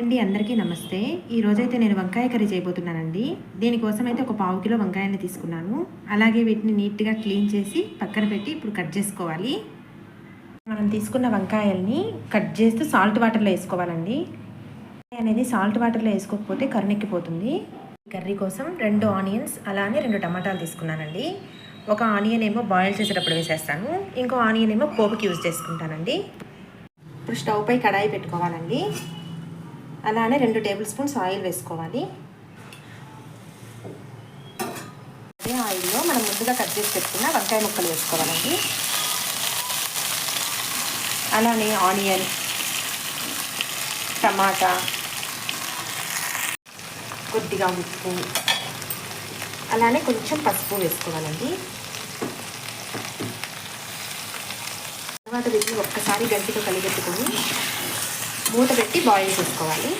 అండి అందరికీ నమస్తే. ఈరోజైతే నేను వంకాయ కర్రీ చేయబోతున్నానండి. దీనికోసం అయితే ఒక పావు కిలో వంకాయని తీసుకున్నాను. అలాగే వీటిని నీట్గా క్లీన్ చేసి పక్కన పెట్టి ఇప్పుడు కట్ చేసుకోవాలి. మనం తీసుకున్న వంకాయల్ని కట్ చేస్తూ సాల్ట్ వాటర్లో వేసుకోవాలండి. అనేది సాల్ట్ వాటర్లో వేసుకోకపోతే కరునెక్కిపోతుంది కర్రీ కోసం రెండు ఆనియన్స్ అలానే రెండు టమాటాలు తీసుకున్నానండి. ఒక ఆనియన్ ఏమో బాయిల్ చేసేటప్పుడు వేసేస్తాను. ఇంకో ఆనియన్ ఏమో పోపుకి యూజ్ చేసుకుంటానండి. ఇప్పుడు స్టవ్ పై కడాయి పెట్టుకోవాలండి. అలానే రెండు టేబుల్ స్పూన్స్ ఆయిల్ వేసుకోవాలి. అదే ఆయిల్లో మనం ముందుగా కట్ చేసి పెట్టుకున్న వంకాయ ముక్కలు వేసుకోవాలండి. అలానే ఆనియన్ టమాటా కొద్దిగా ఉప్పు అలానే కొంచెం పసుపు వేసుకోవాలండి. తర్వాత వీటిని ఒక్కసారి గంటితో కలిగెట్టుకొని మూత పెట్టి బాయిల్ చేసుకోవాలి.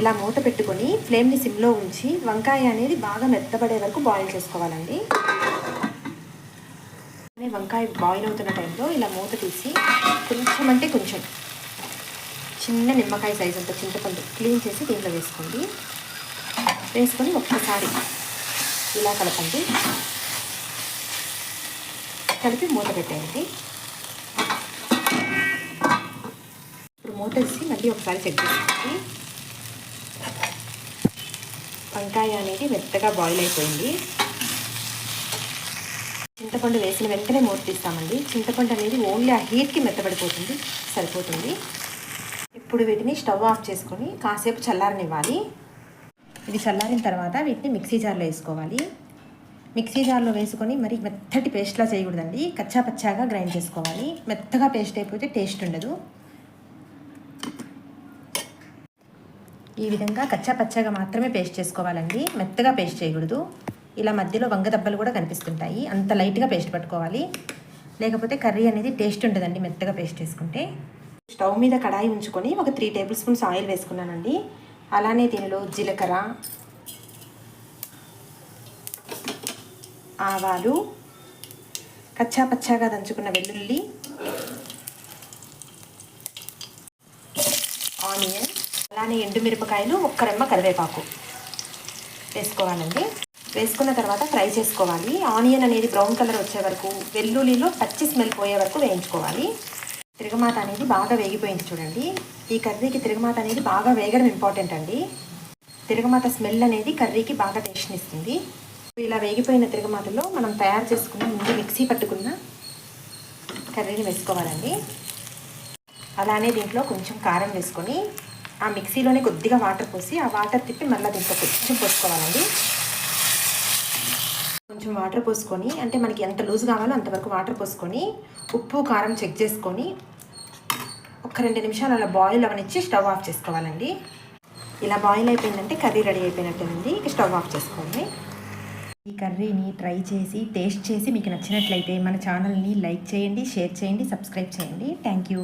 ఇలా మూత పెట్టుకొని ఫ్లేమ్ని సిమ్లో ఉంచి వంకాయ అనేది బాగా మెత్తబడే వరకు బాయిల్ చేసుకోవాలండి. వంకాయ బాయిల్ అవుతున్న టైంలో ఇలా మూత తీసి కొంచెం అంటే కొంచెం చిన్న నిమ్మకాయ సైజ్ అంత చింతపండు క్లీన్ చేసి దీంట్లో వేసుకోండి. వేసుకొని ఒక్కసారి ఇలా కలపండి. కలిపి మూత పెట్టేయండి. ఇప్పుడు మళ్ళీ ఒకసారి చెక్ చేసుకోండి వంకాయ అనేది మెత్తగా బాయిల్ అయిపోయింది. చింతపండు వేసిన వెంటనే మూత తీస్తామండి. చింతపండు అనేది ఓన్లీ ఆ హీట్కి మెత్తబడిపోతుంది సరిపోతుంది. ఇప్పుడు వీటిని స్టవ్ ఆఫ్ చేసుకొని కాసేపు చల్లారనివ్వాలి. ఇది చల్లారిన తర్వాత వీటిని మిక్సీ జార్లో వేసుకోవాలి. మిక్సీ జార్లో వేసుకొని మరి మెత్తటి పేస్ట్లా చేయకూడదండి. కచ్చా పచ్చాగా గ్రైండ్ చేసుకోవాలి. మెత్తగా పేస్ట్ అయిపోతే టేస్ట్ ఉండదు. ఈ విధంగా కచ్చా పచ్చగా మాత్రమే పేస్ట్ చేసుకోవాలండి. మెత్తగా పేస్ట్ చేయకూడదు. ఇలా మధ్యలో వంగ దెబ్బలు కూడా కనిపిస్తుంటాయి. అంత లైట్గా పేస్ట్ పట్టుకోవాలి. లేకపోతే కర్రీ అనేది టేస్ట్ ఉండదండి మెత్తగా పేస్ట్ చేసుకుంటే. స్టవ్ మీద కడాయి ఉంచుకొని ఒక త్రీ టేబుల్ స్పూన్స్ ఆయిల్ వేసుకున్నానండి. అలానే దీనిలో జీలకర్ర ఆవాలు కచ్చా పచ్చాగా దంచుకున్న వెల్లుల్లి ఆనియన్ అలానే ఎండుమిరపకాయలు ఒక్క రెమ్మ కరివేపాకు వేసుకోవాలండి. వేసుకున్న తర్వాత ఫ్రై చేసుకోవాలి. ఆనియన్ అనేది బ్రౌన్ కలర్ వచ్చే వరకు వెల్లుల్లిలో పచ్చి స్మెల్ పోయే వరకు వేయించుకోవాలి. తిరగమాత అనేది బాగా వేగిపోయింది చూడండి. ఈ కర్రీకి తిరగమాత అనేది బాగా వేగడం ఇంపార్టెంట్ అండి. తిరగమాత స్మెల్ అనేది కర్రీకి బాగా టేస్ట్ని ఇస్తుంది. ఇలా వేగిపోయిన తిరగమాతలో మనం తయారు చేసుకున్న ముందు మిక్సీ పట్టుకున్న కర్రీని వేసుకోవాలండి. అలానే దీంట్లో కొంచెం కారం వేసుకొని ఆ మిక్సీలోనే కొద్దిగా వాటర్ పోసి ఆ వాటర్ తిప్పి మళ్ళీ దీంట్లో కొంచెం పోసుకోవాలండి. కొంచెం వాటర్ పోసుకొని అంటే మనకి ఎంత లూజ్ కావాలో అంతవరకు వాటర్ పోసుకొని ఉప్పు కారం చెక్ చేసుకొని ఒక రెండు నిమిషాలు అలా బాయిల్ అవనిచ్చి స్టవ్ ఆఫ్ చేసుకోవాలండి. ఇలా బాయిల్ అయిపోయిందంటే కర్రీ రెడీ అయిపోయినట్టేనండి. ఇక స్టవ్ ఆఫ్ చేసుకోండి. ఈ కర్రీని ట్రై చేసి టేస్ట్ చేసి మీకు నచ్చినట్లయితే మన ఛానల్ని లైక్ చేయండి షేర్ చేయండి సబ్స్క్రైబ్ చేయండి. Thank you.